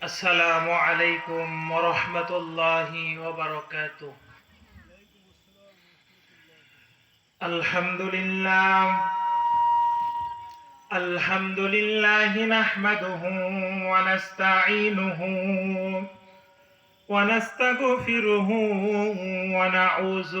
আসসালামু আলাইকুম রহমতুল্লাহি আলহামদুলিল্লাহ। আলহামদুলিল্লাহি নাহমাদুহু ওয়া নাস্তাঈনুহু ওয়া নাস্তাগফিরুহু ওয়া নাউযু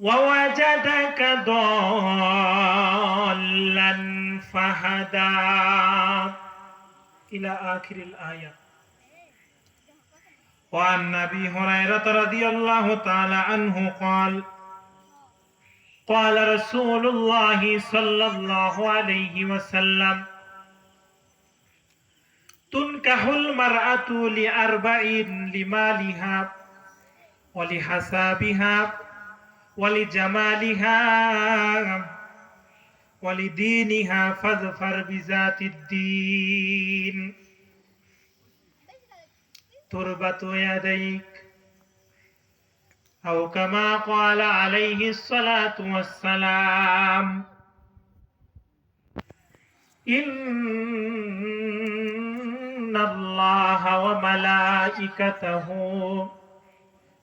ووجدك ضالا فهدى. إلى آخر الآية. وعن أبي هريرة رضي الله تعالى عنه قال قال رسول الله صلى الله عليه وسلم تنكح المرأة لأربع لمالها ولحسابها ولجمالها ولدينها فاظفر بذات الدين. تربة يديك أو كما قال عليه الصلاة والسلام. إن الله وملائكته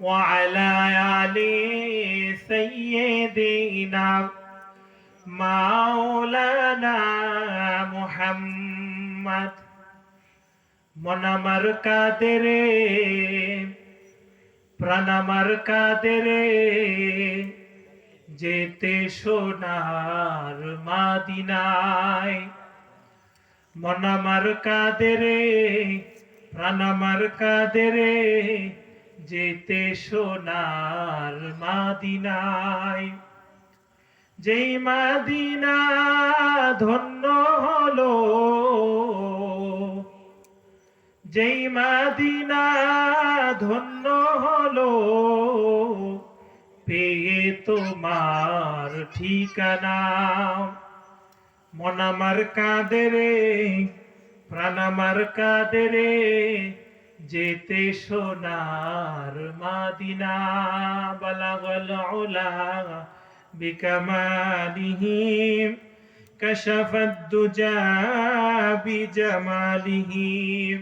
وعلى آل سيدنا মাওলানা মুহাম্মদ মনামার কাদেরে প্রাণামার কাদেরে যেতে সোনার মাদিনায় মনামার কাদেরে প্রাণামার কাদেরে যেতে সোনার মাদিনায়। যেই মাদিনা ধন্য হলো, যেই মাদিনা ধন্য হলো, পেয়ে তোমার ঠিকানা। মনামার কাদেরে প্রাণামার কাদেরে যেতে সোনার মাদিনা বালাগল ওলা বিকামালিহিম কশফদ্দুজা বিজামালিহিম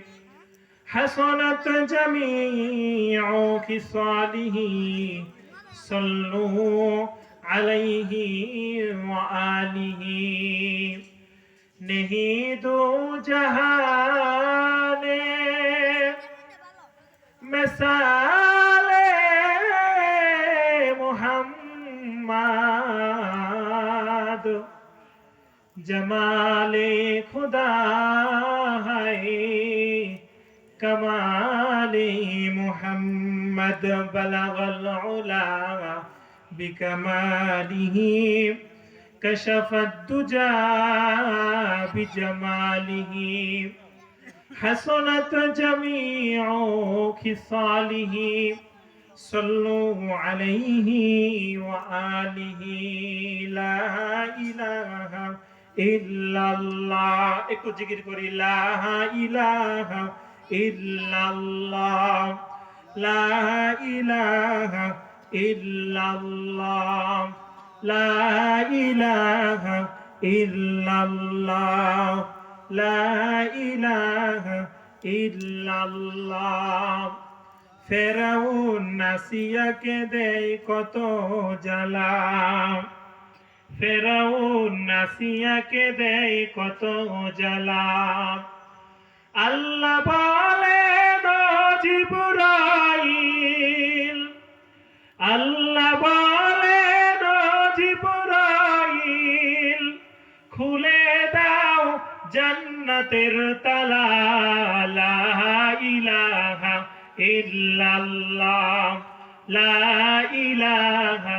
حسنت جميع خصاله صلوا عليه وآله نہیں دو جہاں সালে মোহাম্মদ জমালে খুদা কমালে মোহাম্মদ বলাগল ওলা بكماله كشف الدجى بجماله حسنت جميع خصاله صلوا عليه وآله لا إله إلا الله একটু জিকির করি লা ইলাহা ইল্লাল্লাহ লা ইলাহা ইল্লাল্লাহ লা ইলাহা ইল্লাল্লাহ লা ইলাহা ইল্লাল্লাহ। ফেরাউন নাসিয়াকে দেয় কত জ্বালা ফেরাউন নাসিয়াকে দেয় কত জ্বালা আল্লাহ বলে জিবরাইল। আল্লাহ বলে জিবরাইল। খুলে জান্নাতের তালা লা ইলাহা ইল্লাল্লাহ লা ইলাহা